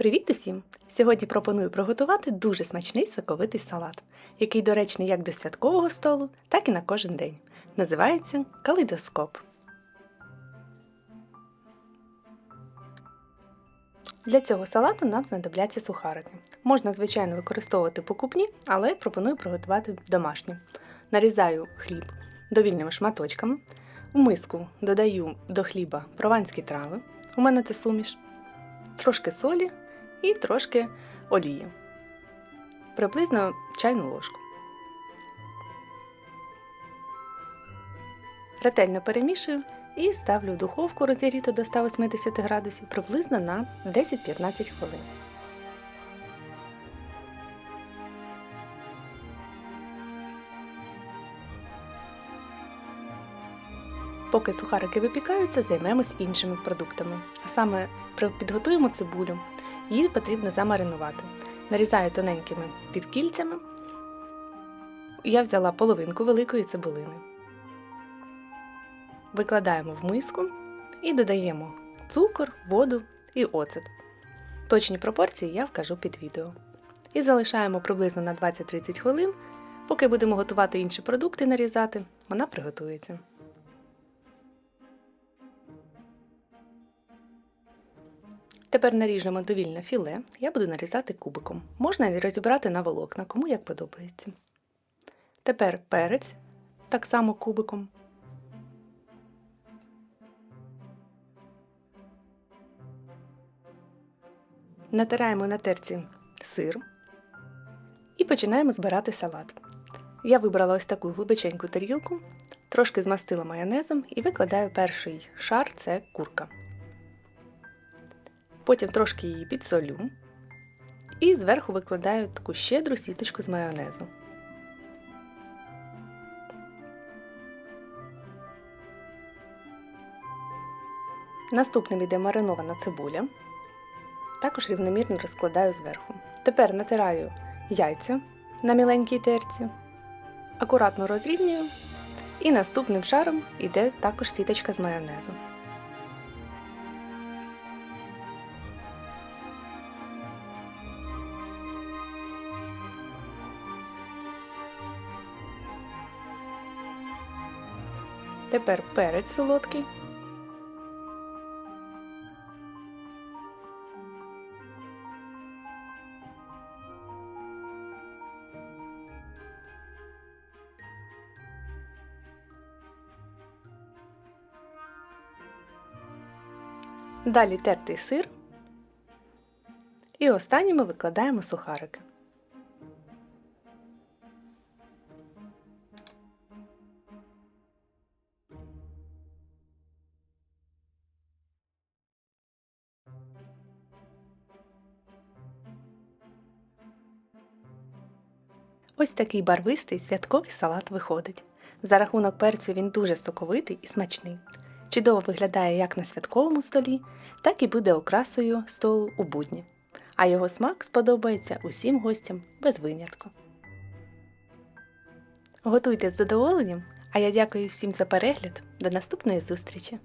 Привіт усім! Сьогодні пропоную приготувати дуже смачний соковитий салат, який доречний як до святкового столу, так і на кожен день. Називається калейдоскоп. Для цього салату нам знадобляться сухарики. Можна, звичайно, використовувати покупні, але пропоную приготувати домашні. Нарізаю хліб довільними шматочками. У миску додаю до хліба прованські трави. У мене це суміш, трошки солі і трошки олії. Приблизно чайну ложку. Ретельно перемішую і ставлю в духовку розігріту до 180 градусів приблизно на 10-15 хвилин. Поки сухарики випікаються, займемось іншими продуктами. А саме підготуємо цибулю. Її потрібно замаринувати. Нарізаю тоненькими півкільцями. Я взяла половинку великої цибулини. Викладаємо в миску і додаємо цукор, воду і оцет. Точні пропорції я вкажу під відео. І залишаємо приблизно на 20-30 хвилин. Поки будемо готувати інші продукти нарізати, вона приготується. Тепер наріжемо довільне філе, я буду нарізати кубиком. Можна розібрати на волокна, кому як подобається. Тепер перець, так само кубиком. Натираємо на терці сир і починаємо збирати салат. Я вибрала ось таку глибоченьку тарілку, трошки змастила майонезом і викладаю перший шар це курка. Потім трошки її підсолю і зверху викладаю таку щедру сіточку з майонезу. Наступним йде маринована цибуля. Також рівномірно розкладаю зверху. Тепер натираю яйця на міленькій терці, акуратно розрівнюю, і наступним шаром йде також сіточка з майонезу. Тепер перець солодкий. Далі тертий сир. І останніми викладаємо сухарики. Ось такий барвистий святковий салат виходить. За рахунок перцю він дуже соковитий і смачний. Чудово виглядає як на святковому столі, так і буде окрасою столу у будні. А його смак сподобається усім гостям без винятку. Готуйте з задоволенням, а я дякую всім за перегляд. До наступної зустрічі!